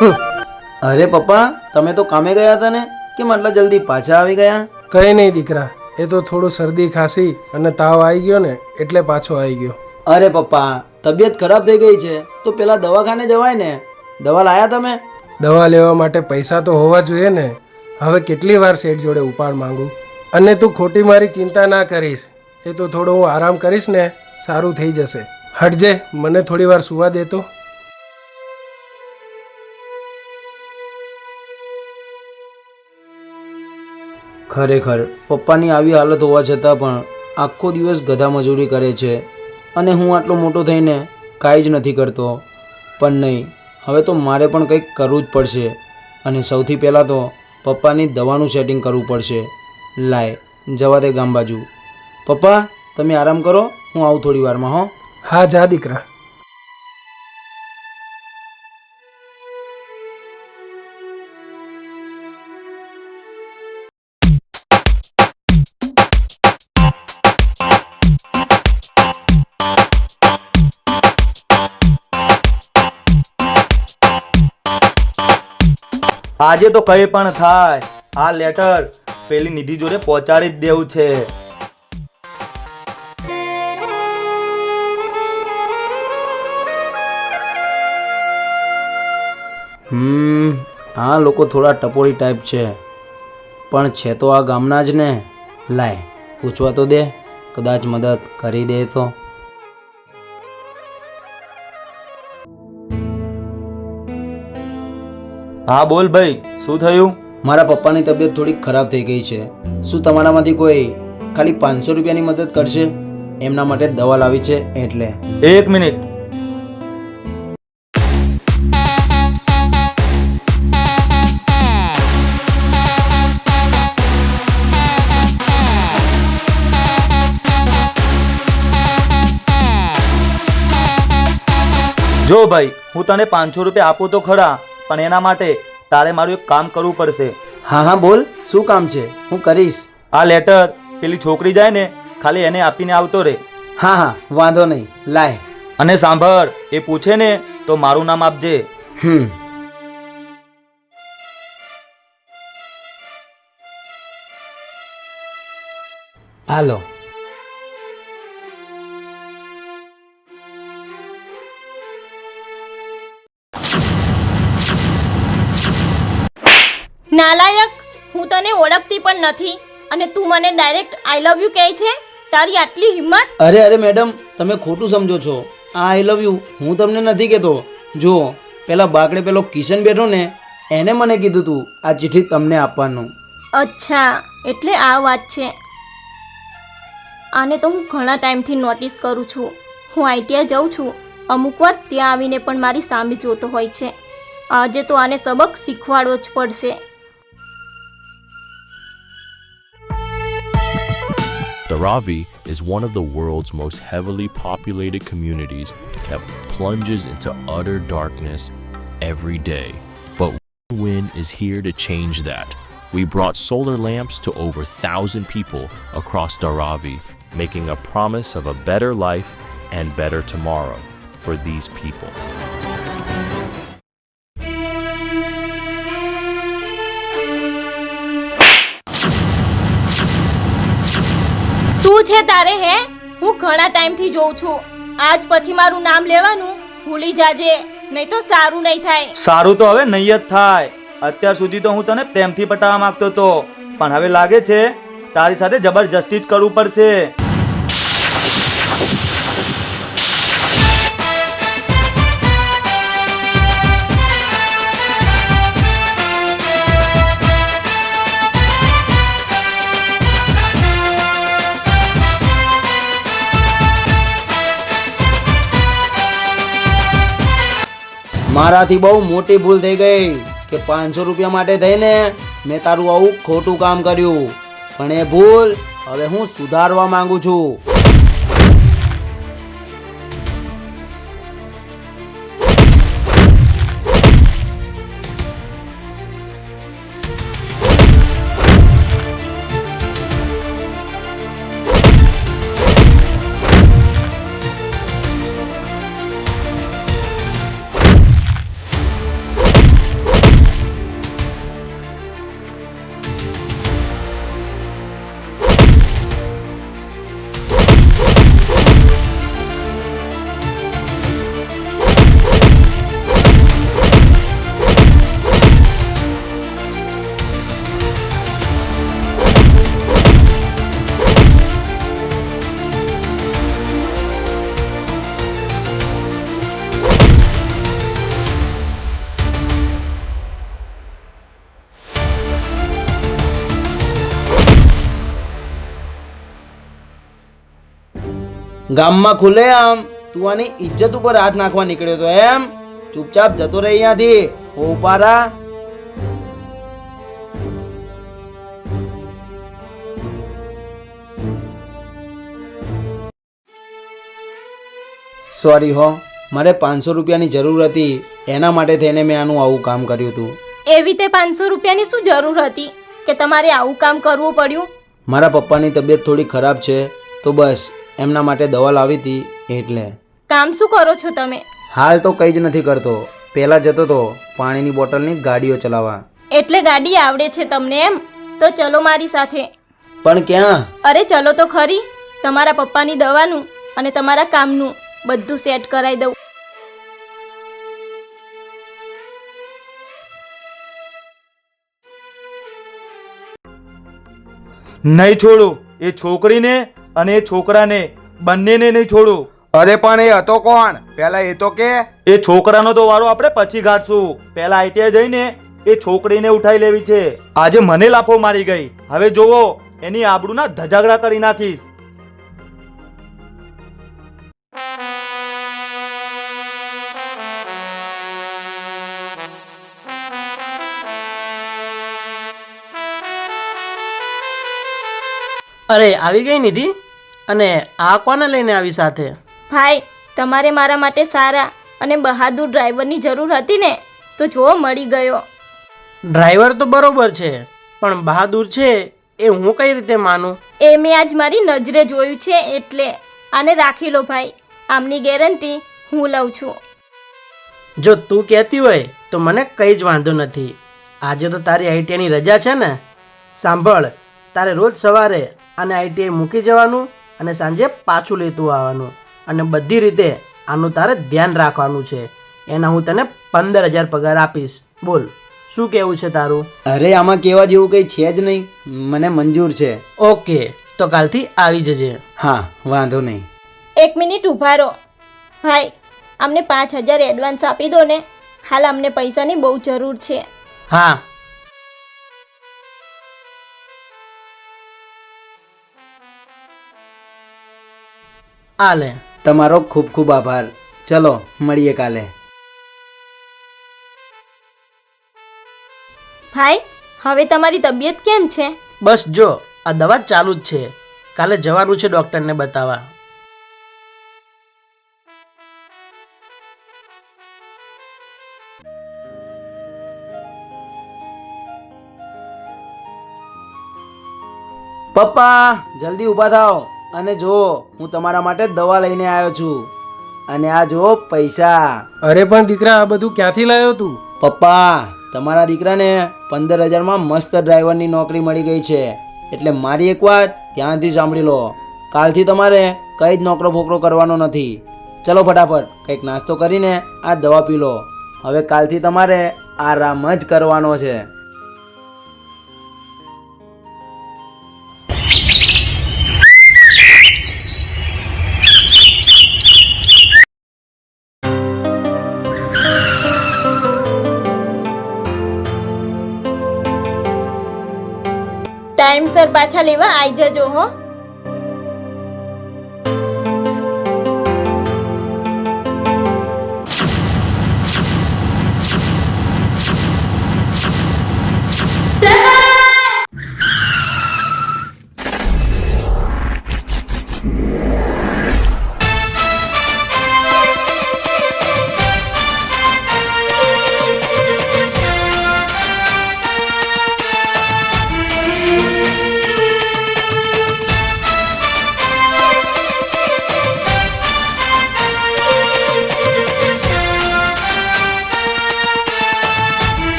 અરે પપ્પા તમે તો કામે ગયા હતા ને? કેમ આટલા જલ્દી પાછા આવી ગયા? કંઈ નહીં દીકરા એ તો થોડું શરદી ખાંસી અને તાવ આવી ગયો ને એટલે પાછો આવી ગયો. અરે પપ્પા તબિયત ખરાબ થઈ ગઈ છે તો પેલા દવાખાને જવાય ને? દવા લાયા તમે? દવા લેવા માટે પૈસા તો હોવા જોઈએ ને. હવે કેટલી વાર શેઠ જોડે ઉપાડ માંગુ? અને તું ખોટી મારી ચિંતા ના કરીશ. એ તો થોડો હું આરામ કરીશ ને સારું થઈ જશે. હટજે મને થોડી વાર સુવા દેતો ખરેખર પપ્પાની આવી હાલત હોવા છતાં પણ આખો દિવસ ગધા મજૂરી કરે છે અને હું આટલો મોટો થઈને કાંઈ જ નથી કરતો. પણ નહીં, હવે તો મારે પણ કંઈક કરવું જ પડશે અને સૌથી પહેલાં તો પપ્પાની દવાનું સેટિંગ કરવું પડશે. લાય, જવા દે ગામ બાજુ. પપ્પા, તમે આરામ કરો, હું આવું થોડી વારમાં, હો. હા, જા દીકરા. આજે તો કઈ પણ થાય. આ લેટર પેલી નિધિ જોડે પહોંચાડી જ દેવું છે. હમ, આ લોકો થોડા ટપોરી ટાઈપ છે. પણ છે તો આ ગામના જ ને. લાય, પૂછવા તો દે. કદાચ મદદ કરી દે તો. હા બોલ ભાઈ શું થયું? મારા પપ્પાની તબિયત થોડી ખરાબ થઈ ગઈ છે. શું તમારામાંથી કોઈ ખાલી પાંચસો રૂપિયાની મદદ કરશે? એમના માટે દવા લાવી છે એટલે. એક મિનિટ. જો ભાઈ હું તને પાંચસો રૂપિયા આપું તો ખરા પણ એના માટે તારે મારું એક કામ કરવું પડશે. હા હા બોલ શું કામ છે? હું કરીશ. આ લેટર પેલી છોકરી જાય ને ખાલી એને આપીને આવતો રે. હા હા વાંધો નહીં લાય. અને સાંભળ એ પૂછે ને તો મારું નામ આપજે. હમ. હાલો. નાલાયક હું તને ઓળખતી પણ નથી અને તું મને ડાયરેક્ટ આઈ લવ યુ કહે છે? તારી આટલી હિંમત? અરે અરે મેડમ તમે ખોટું સમજો છો. આ આઈ લવ યુ હું તમને નથી કહેતો. જો પેલા બાકડે પેલો કિશન બેઠો ને એને મને કીધું તું આ ચિઠ્ઠી તમને આપવાનું. અચ્છા એટલે આ વાત છે. આને તો હું ઘણા ટાઈમથી નોટિસ કરું છું. હું આઈટીઆઈ જાઉં છું. અમુક વાર ત્યાં આવીને પણ મારી સામે જોતો હોય છે. આજે તો આને સબક શીખવાડવો જ પડશે. Dharavi is one of the world's most heavily populated communities that plunges into utter darkness every day. But Win is here to change that. We brought solar lamps to over 1,000 people across Dharavi, making a promise of a better life and better tomorrow for these people. શું છે તારે, હે? હું ઘણા ટાઈમથી જોઉં છું. આજ પછી મારું નામ લેવાનું ભૂલી જાજે, નહીં તો સારું નહીં થાય. સારું તો હવે નહીં જ થાય. અત્યાર સુધી તો હું તને પ્રેમથી પટાવવા માંગતો હતો. પણ હવે લાગે છે, તારી સાથે જબરજસ્તી જ કરવું પડશે. મારાથી બહુ મોટી ભૂલ થઈ ગઈ કે પાંચસો રૂપિયા માટે થઈને મેં તારું આવું ખોટું કામ કર્યું. પણ એ ભૂલ હવે હું સુધારવા માંગુ છું. ગામમાં ખુલે આમ. તું આની ઇજ્જત ઉપર હાથ નાખવા નીકળ્યો તો એમ. ચૂપચાપ જતો રહી અહીંયાથી. ઓપારા સોરી હો મારે પાંચસો રૂપિયાની જરૂર હતી. એના માટે થઈને મેં આનું આવું કામ કર્યું હતું. એવી તે પાંચસો રૂપિયાની શું જરૂર હતી? કે તમારે આવું કામ કરવું પડ્યું? મારા પપ્પાની તબિયત થોડી ખરાબ છે તો બસ. એમના માટે દવા લાવી હતી એટલે. કામ શું કરો છો તમે? હાલ તો કંઈ જ નથી કરતો. પહેલાં જતો તો પાણીની બોટલની ગાડીઓ ચલાવવા. એટલે ગાડી આવડે છે તમને એમ? તો ચલો મારી સાથે. પણ ક્યાં? અરે ચલો તો ખરી. તમારા પપ્પાની દવાનું અને તમારા કામનું બધું સેટ કરાવી દઉં. નહીં છોડું. એ છોકરીને અને એ છોકરાને બંનેને નહીં છોડું. અરે પણ એ હતો કોણ? પેલા એ તો કે. એ છોકરાનો તો વારો આપણે પછી ગાઢશું પહેલા આઈટીઆઈ જઈને એ છોકરીને ઉઠાઈ લેવી છે. આજે મને લાફો મારી ગઈ. હવે જોવો એની આબરૂના ધજાગડા કરી નાખીશ. અરે આવી ગઈ નિધિ? અને આ કોને લઈને આવી સાથે? ભાઈ તમારે મારા માટે સારા અને બહાદુર ડ્રાઈવરની જરૂર હતી ને તો જો મળી ગયો. ડ્રાઈવર તો બરોબર છે પણ બહાદુર છે એ હું કઈ રીતે માનું? એ મેં આજ મારી નજરે જોયું છે એટલે. આને રાખી લો ભાઈ આમની ગેરંટી હું લઉં છું. જો તું કહેતી હોય તો મને કંઈ જ વાંધો નથી. આજે તો તારી આઈટીઆઈની રજા છે ને? સાંભળ તારે રોજ સવારે આને આઈટીઆઈ મૂકી જવાનું અને સાંજે પાછું લેતું આવવાનું. અને બધી રીતે આનું તારે ધ્યાન રાખવાનું છે. એના હું તને પંદર હજાર પગાર આપીશ. બોલ શું કહેવું છે તારું? અરે આમાં કેવા જેવું કંઈ છે જ નહીં. મને મંજૂર છે. ઓકે તો કાલથી આવી જજે. હા વાંધો નહીં. એક મિનિટ ઊભા રહો. ભાઈ અમને પાંચ હજાર એડવાન્સ આપી દો ને. હાલ અમને પૈસાની બહુ જરૂર છે. હા આ લે તમારો ખૂબ ખૂબ આભાર. ચલો મળીએ કાલે. ભાઈ હવે તમારી તબિયત કેમ છે? બસ જો આ દવા ચાલુ જ છે. કાલે જવાનું છે ડૉક્ટરને બતાવવા. પપ્પા જલ્દી ઊભા થાઓ. અને જો હું તમારા માટે દવા લઈને આવ્યો છું. અને આ જો પૈસા. અરે પણ દીકરા આ બધું ક્યાંથી લાવ્યો તું? પપ્પા તમારા દીકરાને પંદર હજારમાં મસ્ત ડ્રાઈવરની નોકરી મળી ગઈ છે. એટલે મારી એક વાત ધ્યાનથી સાંભળી લો. કાલથી તમારે કંઈ જ નોકરો ફોકરો કરવાનો નથી. ચલો ફટાફટ કંઈક નાસ્તો કરીને આ દવા પી લો. હવે કાલથી તમારે આરામ જ કરવાનો છે. પાછા લેવા આવી જજો હો.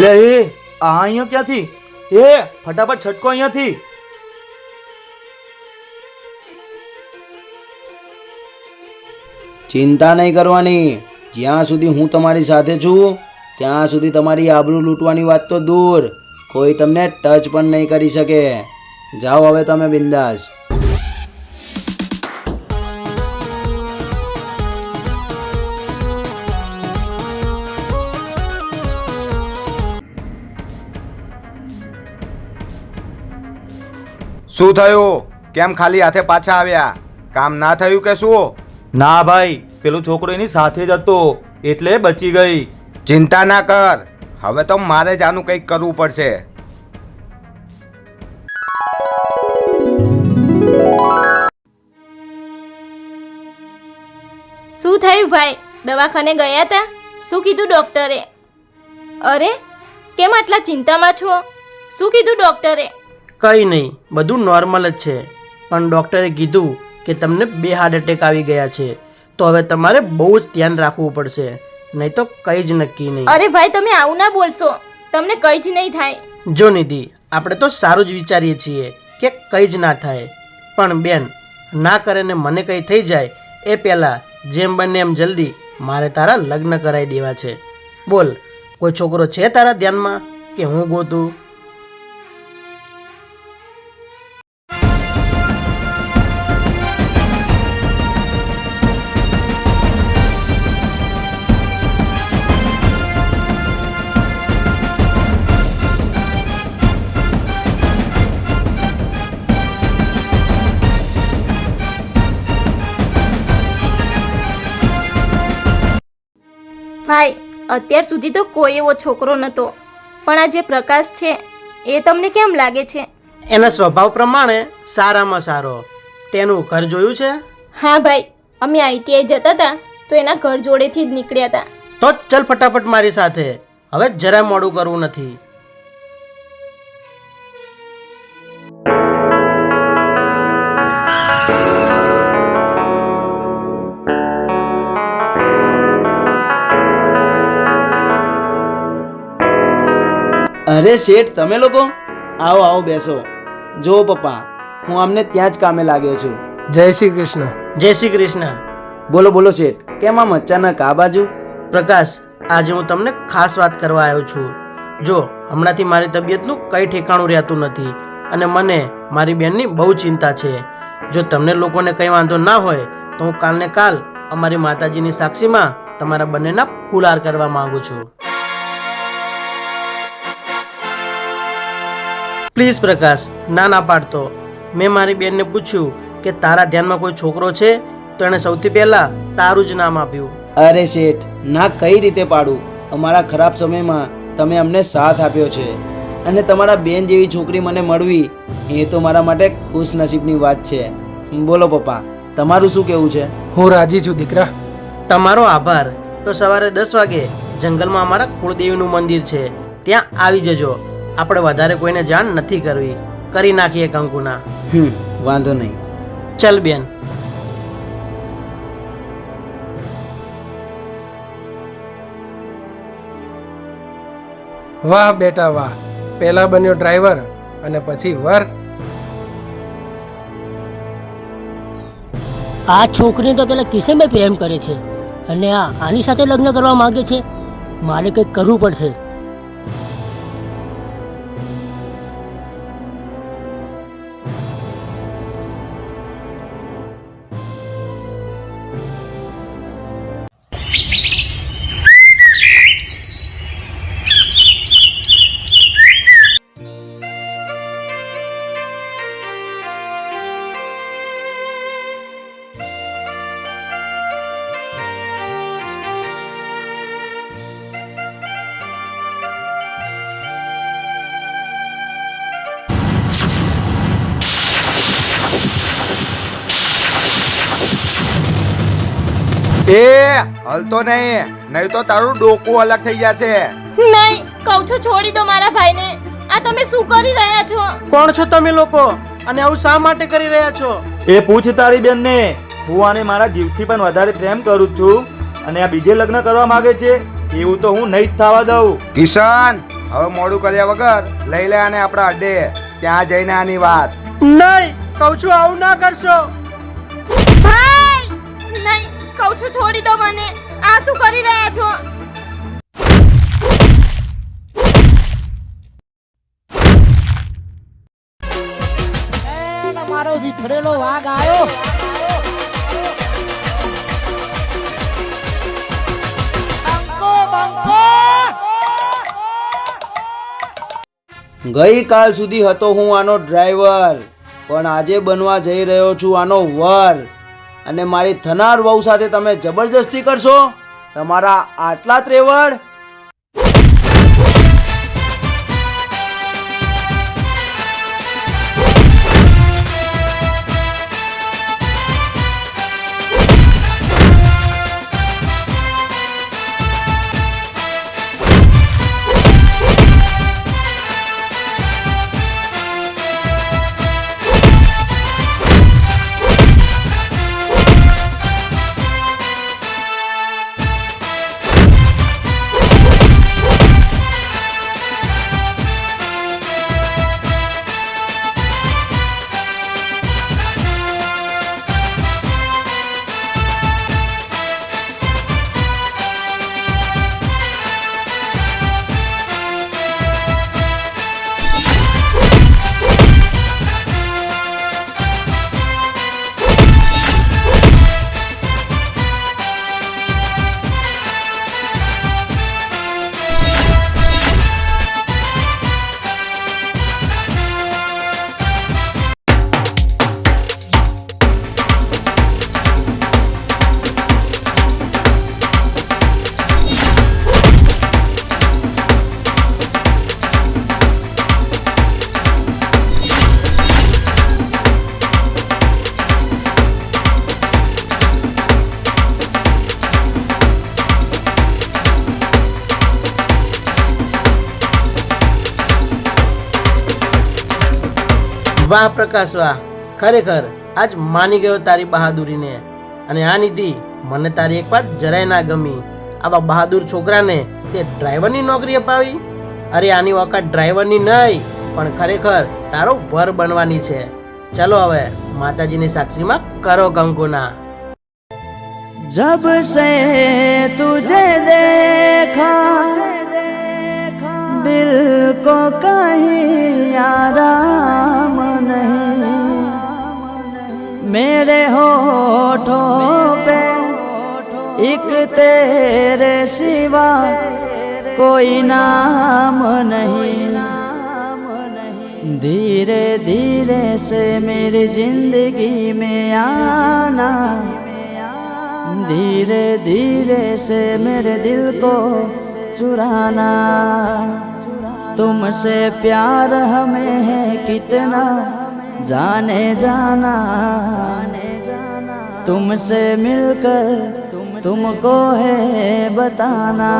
અલે એ, આ અહીંયા ક્યાંથી? એ, ફટાફટ છટકો અહીંયાથી. ચિંતા નહીં કરવાની. જ્યાં સુધી હું તમારી સાથે છું, ત્યાં સુધી તમારી આબરૂ લૂંટવાની વાત તો દૂર. કોઈ તમને ટચ પણ નહીં કરી શકે. જાઓ હવે તમે બિંદાસ. શું થયું? કેમ ખાલી હાથે પાછા આવ્યા? કામ ના થયું કે શું? ના ભાઈ પેલો છોકરો એની સાથે જ હતો એટલે બચી ગઈ. ચિંતા ના કર. હવે તો મારે જ આનું કંઈક કરવું પડશે. શું થયું ભાઈ? દવાખાને ગયા હતા શું કીધું ડૉક્ટરે? અરે કેમ આટલા ચિંતામાં છો? શું કીધું ડૉક્ટરે? કંઈ નહીં બધું નોર્મલ જ છે. પણ ડૉક્ટરે કીધું કે તમને બે હાર્ટ એટેક આવી ગયા છે. તો હવે તમારે બહુ જ ધ્યાન રાખવું પડશે. નહીં તો કંઈ જ નક્કી નહીં. અરે ભાઈ તમે આવું ના બોલશો. તમને કંઈ જ નહીં થાય. જો નિધિ આપણે તો સારું જ વિચારીએ છીએ કે કંઈ જ ના થાય. પણ બેન ના કરે ને મને કંઈ થઈ જાય એ પહેલાં જેમ બને એમ જલ્દી મારે તારા લગ્ન કરાવી દેવા છે. બોલ કોઈ છોકરો છે તારા ધ્યાનમાં કે હું ગોતું? અત્યાર સુધી તો કોઈ એવો છોકરો નહોતો પણ આ જે પ્રકાશ છે એ તમને કેમ લાગે છે? એના સ્વભાવ પ્રમાણે સારામાં સારો. તેનું ઘર જોયું છે? હા ભાઈ અમે આઈટીઆઈ જતા હતા તો એના ઘર જોડેથી જ નીકળ્યા હતા. તો ચલ ફટાફટ મારી સાથે. હવે જરા મોડું કરવું નથી. અરે શેઠ તમે લોકો? આવો આવો બેસો. જો પપ્પા હું આમને ત્યાં જ કામે લાગ્યો છું. જય શ્રી કૃષ્ણ. જય શ્રી કૃષ્ણ. બોલો બોલો શેઠ કેમ આમ અચાનક આ બાજુ? પ્રકાશ આજે હું તમને ખાસ વાત કરવા આવ્યો છું. જો હમણાંથી મારી તબિયતનું કંઈ ઠેકાણું રહેતું નથી અને મને મારી બેનની બહુ ચિંતા છે. જો તમને લોકોને કંઈ વાંધો ના હોય તો હું કાલને કાલ અમારી માતાજીની સાક્ષીમાં તમારા બંનેના ફૂલહાર કરવા માંગુ છું. પ્લીઝ પ્રકાશ ના ના પાડતો. મેં મારી બેનને પૂછ્યું કે તારા ધ્યાનમાં કોઈ છોકરો છે? તો એણે સૌથી પહેલાં તારું જ નામ આપ્યું. અરે શેઠ ના કઈ રીતે પાડું? અમારા ખરાબ સમયમાં તમે અમને સાથ આપ્યો છે. અને તમારા બેન જેવી છોકરી મને મળવી એ તો મારા માટે ખુશ નસીબની વાત છે. બોલો પપ્પા તમારું શું કહેવું છે? હું રાજી છું દીકરા. તમારો આભાર. તો સવારે દસ વાગે જંગલમાં અમારા કુળદેવીનું મંદિર છે. ત્યાં આવી જજો. આપણે વધારે કોઈને જાણ નથી કરવી. કરી નાખીએ કંકુના. હમ વાંધો નહીં. ચલ બેન. વાહ બેટા વાહ. પહેલા બન્યો ડ્રાઈવર અને પછી વર. આ છોકરીને તો પેલા કિશનભાઈ પ્રેમ કરે છે અને આ આની સાથે લગ્ન કરવા માંગે છે. મારે કંઈક કરવું પડશે. એ હલતો નહીં નહીં તો તારું ડોકું અલગ થઈ જશે. નહીં કહું છું છોડી દો મારા ભાઈને. આ તમે શું કરી રહ્યા છો? કોણ છો તમે લોકો? અને આવું શા માટે કરી રહ્યા છો? એ પૂછ તારી બેનને. હું આને મારા જીવથી પણ વધારે પ્રેમ કરું છું. અને આ બીજે લગ્ન કરવા માંગે છે એવું તો હું નહીં જ થવા દઉં. કિશન હવે મોડું કર્યા વગર લઈ લે આને આપણા અડ્ડે ત્યાં જઈને આની વાત. નહીં કહું છું આવું ના કરશો. ભાઈ નહીં કહું છું છોડી દો મને. આ શું કરી રહ્યા છો. મારો વિથરેલો વાઘ આવ્યો ગઈકાલ સુધી હતો હું આનો ડ્રાઈવર પણ આજે બનવા જઈ રહ્યો છું આનો વર. અને મારી થનાર વહુ સાથે તમે જબરજસ્તી કરશો? તમારા આટલા ત્રેવડ વાહ પ્રકાશ વાહ. ખરેખર, આજ માની ગયો તારી બહાદુરીને. અને આ નિધિ, મને તારી એક વાત જરાય ના ગમી. આવા બહાદુર છોકરાને તે ડ્રાઈવરની નોકરી અપાવી? અરે, આની ઓકાત ડ્રાઈવરની નહીં, પણ ખરેખર તારો વર બનવાની છે. ચલો હવે માતાજીની સાક્ષીમાં કરો કંકુના. જબ સે તુજે દેખા दिल को कहीं आराम नहीं मेरे होठों पे एक तेरे सिवा कोई नाम नहीं धीरे धीरे से मेरी जिंदगी में आना धीरे धीरे से मेरे दिल को चुराना तुमसे प्यार हमें है कितना? जाने जाना। जाने तुमसे मिलकर तुमको है बताना।